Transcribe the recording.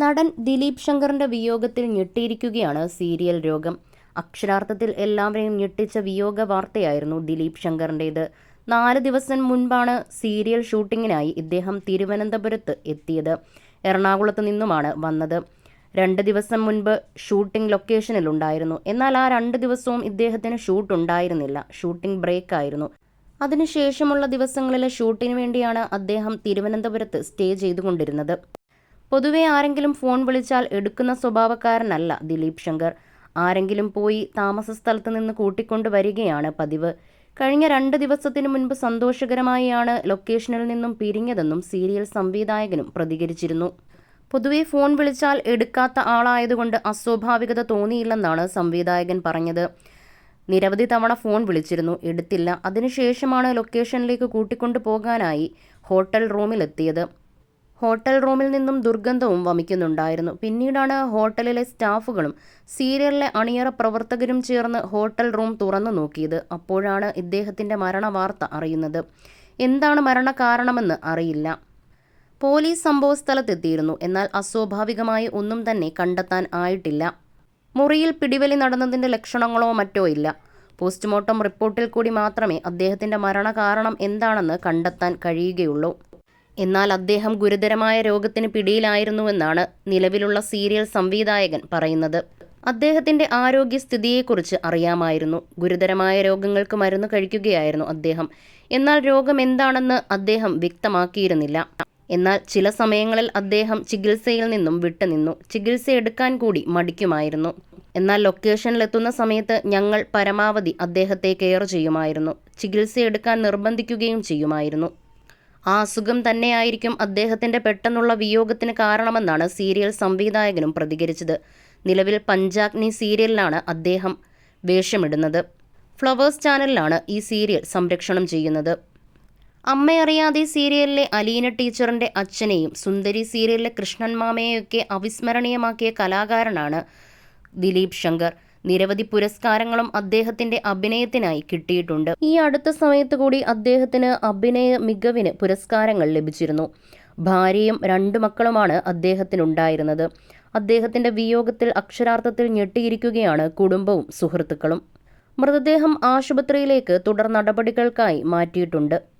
നടൻ ദിലീപ് ശങ്കറിന്റെ വിയോഗത്തിൽ ഞെട്ടിയിരിക്കുകയാണ് സീരിയൽ രോഗം. അക്ഷരാർത്ഥത്തിൽ എല്ലാവരെയും ഞെട്ടിച്ച വിയോഗ വാർത്തയായിരുന്നു ദിലീപ് ശങ്കറിന്റേത് നാല് ദിവസം മുൻപാണ് സീരിയൽ ഷൂട്ടിങ്ങിനായി ഇദ്ദേഹം തിരുവനന്തപുരത്ത് എത്തിയത്. എറണാകുളത്ത് നിന്നുമാണ് വന്നത്. രണ്ട് ദിവസം മുൻപ് ഷൂട്ടിംഗ് ലൊക്കേഷനിൽ ഉണ്ടായിരുന്നു എന്നാൽ ആ രണ്ട് ദിവസവും ഇദ്ദേഹത്തിന് ഷൂട്ട് ഉണ്ടായിരുന്നില്ല ഷൂട്ടിംഗ് ബ്രേക്ക് ആയിരുന്നു അതിനുശേഷമുള്ള ദിവസങ്ങളിലെ ഷൂട്ടിന് വേണ്ടിയാണ് അദ്ദേഹം തിരുവനന്തപുരത്ത് സ്റ്റേ ചെയ്തുകൊണ്ടിരുന്നത്. പൊതുവെ ആരെങ്കിലും ഫോൺ വിളിച്ചാൽ എടുക്കുന്ന സ്വഭാവക്കാരനല്ല ദിലീപ് ശങ്കർ. ആരെങ്കിലും പോയി താമസ സ്ഥലത്ത് നിന്ന് കൂട്ടിക്കൊണ്ടു വരികയാണ് പതിവ്. കഴിഞ്ഞ രണ്ട് ദിവസത്തിനു മുൻപ് സന്തോഷകരമായാണ് ലൊക്കേഷനിൽ നിന്നും പിരിഞ്ഞതെന്നും സീരിയൽ സംവിധായകനും പ്രതികരിച്ചിരുന്നു. പൊതുവെ ഫോൺ വിളിച്ചാൽ എടുക്കാത്ത ആളായതുകൊണ്ട് അസ്വാഭാവികത തോന്നിയില്ലെന്നാണ് സംവിധായകൻ പറഞ്ഞത്. നിരവധി തവണ ഫോൺ വിളിച്ചിരുന്നു എടുത്തില്ല. അതിനുശേഷമാണ് ലൊക്കേഷനിലേക്ക് കൂട്ടിക്കൊണ്ടു പോകാനായി ഹോട്ടൽ റൂമിലെത്തിയത്. ഹോട്ടൽ റൂമിൽ നിന്നും ദുർഗന്ധവും വമിക്കുന്നുണ്ടായിരുന്നു. പിന്നീടാണ് ഹോട്ടലിലെ സ്റ്റാഫുകളും സീരിയലിലെ അണിയറ പ്രവർത്തകരും ചേർന്ന് ഹോട്ടൽ റൂം തുറന്നു നോക്കിയത്. അപ്പോഴാണ് ഇദ്ദേഹത്തിന്റെ മരണവാർത്ത അറിയുന്നത്. എന്താണ് മരണകാരണമെന്ന് അറിയില്ല. പോലീസ് സംഭവസ്ഥലത്തെത്തിയിരുന്നു എന്നാൽ അസ്വാഭാവികമായി ഒന്നും തന്നെ കണ്ടെത്താൻ ആയിട്ടില്ല. മുറിയിൽ പിടിവലി നടന്നതിന്റെ ലക്ഷണങ്ങളോ മറ്റോ ഇല്ല. പോസ്റ്റ്മോർട്ടം റിപ്പോർട്ടിൽ കൂടി മാത്രമേ അദ്ദേഹത്തിന്റെ മരണകാരണം എന്താണെന്ന് കണ്ടെത്താൻ കഴിയുകയുള്ളൂ. എന്നാൽ അദ്ദേഹം ഗുരുതരമായ രോഗത്തിന് പിടിയിലായിരുന്നുവെന്നാണ് നിലവിലുള്ള സീരിയൽ സംവിധായകൻ പറയുന്നത്. അദ്ദേഹത്തിന്റെ ആരോഗ്യസ്ഥിതിയെക്കുറിച്ച് അറിയാമായിരുന്നു. ഗുരുതരമായ രോഗങ്ങൾക്ക് മരുന്ന് കഴിക്കുകയായിരുന്നു അദ്ദേഹം. എന്നാൽ രോഗം എന്താണെന്ന് അദ്ദേഹം വ്യക്തമാക്കിയിരുന്നില്ല. എന്നാൽ ചില സമയങ്ങളിൽ അദ്ദേഹം ചികിത്സയിൽ നിന്നും വിട്ടുനിന്നു. ചികിത്സ എടുക്കാൻ കൂടി മടിക്കുമായിരുന്നു. എന്നാൽ ലൊക്കേഷനിലെത്തുന്ന സമയത്ത് ഞങ്ങൾ പരമാവധി അദ്ദേഹത്തെ കെയർ ചെയ്യുമായിരുന്നു. ചികിത്സ എടുക്കാൻ നിർബന്ധിക്കുകയും ചെയ്യുമായിരുന്നു. ആ അസുഖം തന്നെയായിരിക്കും അദ്ദേഹത്തിന്റെ പെട്ടെന്നുള്ള വിയോഗത്തിന് കാരണമെന്നാണ് സീരിയൽ സംവിധായകനും പ്രതികരിച്ചത്. നിലവിൽ പഞ്ചാഗ്നി സീരിയലിലാണ് അദ്ദേഹം വേഷമിടുന്നത്. ഫ്ലവേഴ്സ് ചാനലിലാണ് ഈ സീരിയൽ സംരക്ഷണം ചെയ്യുന്നത്. അമ്മയറിയാതെ സീരിയലിലെ അലീന ടീച്ചറിന്റെ അച്ഛനെയും സുന്ദരി സീരിയലിലെ കൃഷ്ണൻ മാമയെയൊക്കെ അവിസ്മരണീയമാക്കിയ കലാകാരനാണ് ദിലീപ് ശങ്കർ. നിരവധി പുരസ്കാരങ്ങളും അദ്ദേഹത്തിന്റെ അഭിനയത്തിനായി കിട്ടിയിട്ടുണ്ട്. ഈ അടുത്ത സമയത്ത് കൂടി അദ്ദേഹത്തിന് അഭിനയ മികവിന് പുരസ്കാരങ്ങൾ ലഭിച്ചിരുന്നു. ഭാര്യയും രണ്ടു മക്കളുമാണ് അദ്ദേഹത്തിനുണ്ടായിരുന്നത്. അദ്ദേഹത്തിന്റെ വിയോഗത്തിൽ അക്ഷരാർത്ഥത്തിൽ ഞെട്ടിയിരിക്കുകയാണ് കുടുംബവും സുഹൃത്തുക്കളും. മൃതദേഹം ആശുപത്രിയിലേക്ക് തുടർ നടപടികൾക്കായി മാറ്റിയിട്ടുണ്ട്.